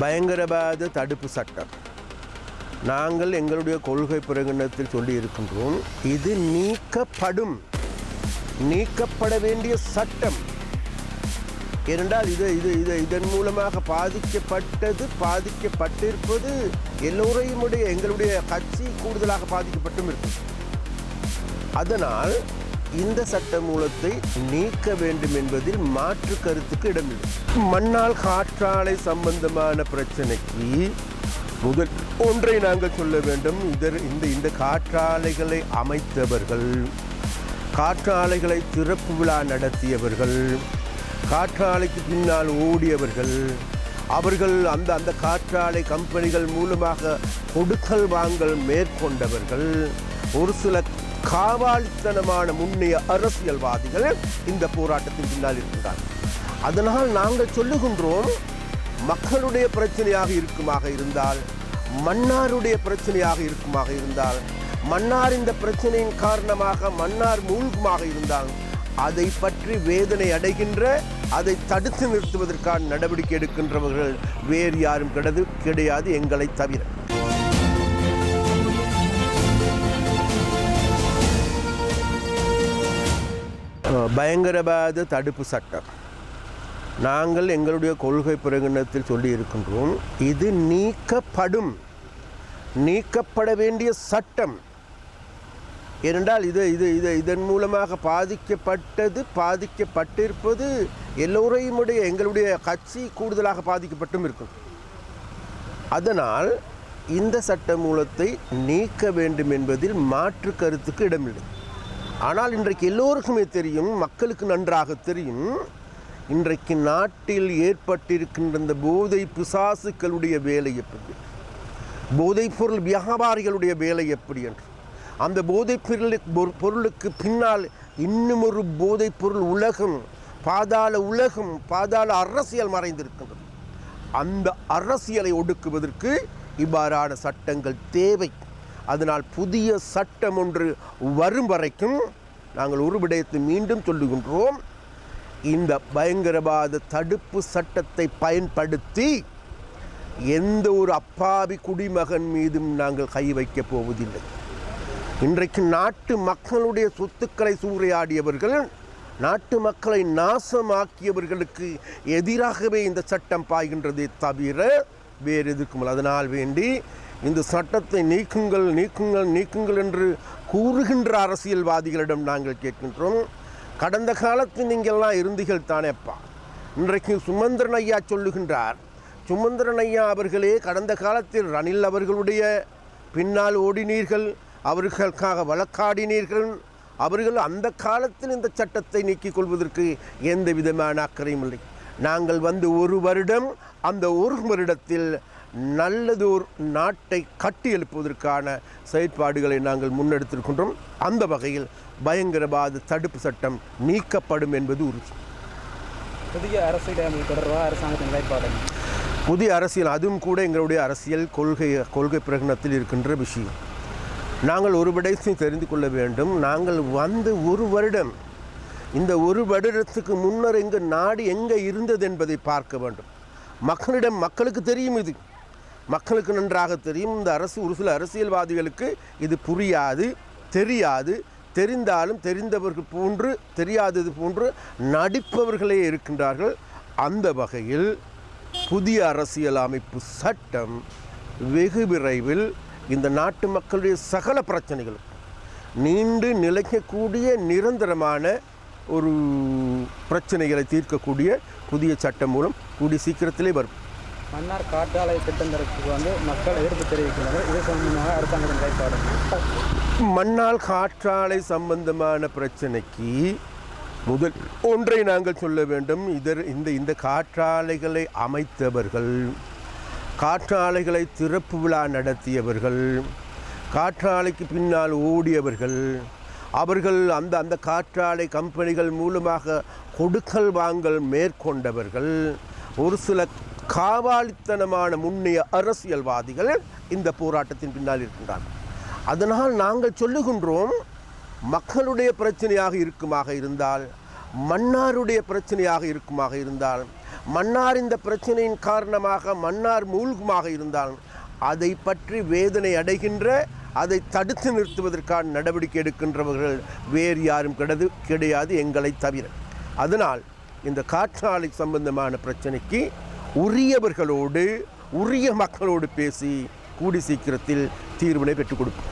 பயங்கரவாத தடுப்பு சட்டம். நாங்கள் எங்களுடைய கொள்கை பிரகடனத்தில் சொல்லி இருக்கின்றோம் இது நீக்கப்படும் நீக்கப்பட வேண்டிய சட்டம். ஏனென்றால் இது இது இது இதன் மூலமாக பாதிக்கப்பட்டது பாதிக்கப்பட்டிருப்பது எல்லோரையும் எங்களுடைய கட்சி கூடுதலாக பாதிக்கப்பட்டும் இருக்கும் அதனால் இந்த சட்ட மூலத்தை நீக்க வேண்டும் என்பதில் மாற்று கருத்துக்கு இடமில்லை. மண்ணால் காற்றாலை சம்பந்தமான பிரச்சனைக்கு முதல் ஒன்றை நாங்கள் சொல்ல வேண்டும். இதர் இந்த இந்த காற்றாலைகளை அமைத்தவர்கள் காற்றாலைகளை திறப்பு விழா நடத்தியவர்கள் காற்றாலைக்கு பின்னால் ஓடியவர்கள் அவர்கள் அந்த அந்த காற்றாலை கம்பெனிகள் மூலமாக கொடுக்கல் வாங்கல் மேற்கொண்டவர்கள் ஒரு சில காவாலித்தனமான முன்னைய அரசியல்வாதிகள் இந்த போராட்டத்தின் பின்னால் இருக்கின்றார்கள் அதனால் நாங்கள் சொல்லுகின்றோம் மக்களுடைய பிரச்சனையாக இருக்குமாக இருந்தால் மன்னாருடைய பிரச்சனையாக இருக்குமாக இருந்தால் மன்னார் இந்த பிரச்சனையின் காரணமாக மன்னார் மூழ்குமாக இருந்தால் அதை பற்றி வேதனை அடைகின்ற அதை தடுத்து நிறுத்துவதற்கான நடவடிக்கை எடுக்கின்றவர்கள் வேறு யாரும் கிடையாது கிடையாது எங்களை தவிர. பயங்கரவாத தடுப்பு சட்டம். நாங்கள் எங்களுடைய கொள்கை பிரகடனத்தில் சொல்லி இருக்கின்றோம் இது நீக்கப்படும் நீக்கப்பட வேண்டிய சட்டம். ஏனென்றால் இது இது இது இதன் மூலமாக பாதிக்கப்பட்டது பாதிக்கப்பட்டிருப்பது எல்லோரையும் உடைய எங்களுடைய கட்சி கூடுதலாக பாதிக்கப்பட்டும் இருக்கும். அதனால் இந்த சட்ட மூலத்தை நீக்க வேண்டும் என்பதில் மாற்று கருத்துக்கு இடமில்லை. ஆனால் இன்றைக்கு எல்லோருக்குமே தெரியும் மக்களுக்கு நன்றாக தெரியும் இன்றைக்கு நாட்டில் ஏற்பட்டிருக்கின்ற இந்த போதை பிசாசுக்களுடைய வேலை எப்படி? போதைப் பொருள் வியாபாரிகளுடைய வேலை எப்படி என்று? அந்த போதைப் பொருளுக்கு பொரு- பொருளுக்கு பின்னால் இன்னும் ஒரு போதைப் பொருள் உலகம் பாதாள உலகம் பாதாள அரசியல் மறைந்திருக்கின்றது. அந்த அரசியலை ஒடுக்குவதற்கு இவ்வாறான சட்டங்கள் தேவை. அதனால் புதிய சட்டம் ஒன்று வரும் வரைக்கும் நாங்கள் ஒரு விடயத்தை மீண்டும் சொல்லுகின்றோம். இந்த பயங்கரவாத தடுப்பு சட்டத்தை பயன்படுத்தி எந்த ஒரு அப்பாவி குடிமகன் மீதும் நாங்கள் கை வைக்கப் போவதில்லை. இன்றைக்கு நாட்டு மக்களுடைய சொத்துக்களை சூறையாடியவர்கள் நாட்டு மக்களை நாசமாக்கியவர்களுக்கு எதிராகவே இந்த சட்டம் பாய்கின்றதே தவிர வேறு எதுக்கும் அதனால் வேண்டி இந்த சட்டத்தை நீக்குங்கள் நீக்குங்கள் நீக்குங்கள் என்று கூறுகின்ற அரசியல்வாதிகளிடம் நாங்கள் கேட்கின்றோம். கடந்த காலத்தில் நீங்கள்லாம் இருந்தீர்கள் தானேப்பா. இன்றைக்கு சுமந்திரன் ஐயா சொல்லுகின்றார் சுமந்திரன் ஐயா அவர்களே கடந்த காலத்தில் ரணில் அவர்களுடைய பின்னால் ஓடினீர்கள் அவர்களுக்காக வழக்காடினீர்கள். அவர்கள் அந்த காலத்தில் இந்த சட்டத்தை நீக்கிக் கொள்வதற்கு எந்த விதமான அக்கறையும் இல்லை. நாங்கள் வந்து ஒரு வருடம் அந்த ஒரு வருடத்தில் நல்லதொரு நாட்டை கட்டி எழுப்புவதற்கான செயற்பாடுகளை நாங்கள் முன்னெடுத்திருக்கின்றோம். அந்த வகையில் பயங்கரவாத தடுப்பு சட்டம் நீக்கப்படும் என்பது உறுதி. புதிய அரசியலமைப்பு தொடர்பாக அரசாங்கத்தின் நிலைப்பாடு? புதிய அரசியல் அதுவும் கூட எங்களுடைய அரசியல் கொள்கை கொள்கை பிரகடனத்தில் இருக்கின்ற விஷயம். நாங்கள் ஒரு விடயத்தை தெரிந்து கொள்ள வேண்டும். நாங்கள் வந்து ஒரு வருடம் இந்த ஒரு வருடத்துக்கு முன்னர் எங்க நாடு எங்கே இருந்தது என்பதை பார்க்க வேண்டும். மக்களிடம் மக்களுக்கு தெரியும் இது. மக்களுக்கு நன்றாக தெரியும். இந்த அரசு ஒரு சில அரசியல்வாதிகளுக்கு இது புரியாது தெரியாது. தெரிந்தாலும் தெரிந்தவர்கள் போன்று தெரியாதது போன்று நடிப்பவர்களே இருக்கின்றார்கள். அந்த வகையில் புதிய அரசியல் அமைப்பு சட்டம் வெகு விரைவில் இந்த நாட்டு மக்களுடைய சகல பிரச்சனைகளும் நீண்டு நிலைக்கக்கூடிய நிரந்தரமான ஒரு பிரச்சனைகளை தீர்க்கக்கூடிய புதிய சட்டம் மூலம் கூடிய சீக்கிரத்திலே வரும். மன்னார் காற்றாலை தரத்துக்கு வந்து மக்கள் எதிர்ப்பு தெரிவிக்கின்றனர். இது சம்பந்தமாக அரசாங்கத்தின் நிலைப்பாடு. மண்ணால் காற்றாலை சம்பந்தமான பிரச்சனைக்கு முதல் ஒன்றை நாங்கள் சொல்ல வேண்டும். இதர் இந்த இந்த காற்றாலைகளை அமைத்தவர்கள் காற்றாலைகளை திறப்பு விழா நடத்தியவர்கள் காற்றாலைக்கு பின்னால் ஓடியவர்கள் அவர்கள் அந்த அந்த காற்றாலை கம்பெனிகள் மூலமாக கொடுக்கல் வாங்கல் மேற்கொண்டவர்கள் ஒரு சில காவாலித்தனமான முன்னைய அரசியல்வாதிகள் இந்த போராட்டத்தின் பின்னால் இருக்கின்றார்கள். அதனால் நாங்கள் சொல்லுகின்றோம் மக்களுடைய பிரச்சனையாக இருக்குமாக இருந்தால் மன்னாருடைய பிரச்சனையாக இருக்குமாக இருந்தால் மன்னார் இந்த பிரச்சனையின் காரணமாக மன்னார் மூழ்குமாக இருந்தால் அதை பற்றி வேதனை அடைகின்ற அதை தடுத்து நிறுத்துவதற்கான நடவடிக்கை எடுக்கின்றவர்கள் வேறு யாரும் கிடையாது கிடையாது எங்களை தவிர. அதனால் இந்த காற்றாலை சம்பந்தமான பிரச்சனைக்கு உரியவர்களோடு உரிய மக்களோடு பேசி கூடி சீக்கிரத்தில் தீர்வினை பெற்றுக் கொடுப்போம்.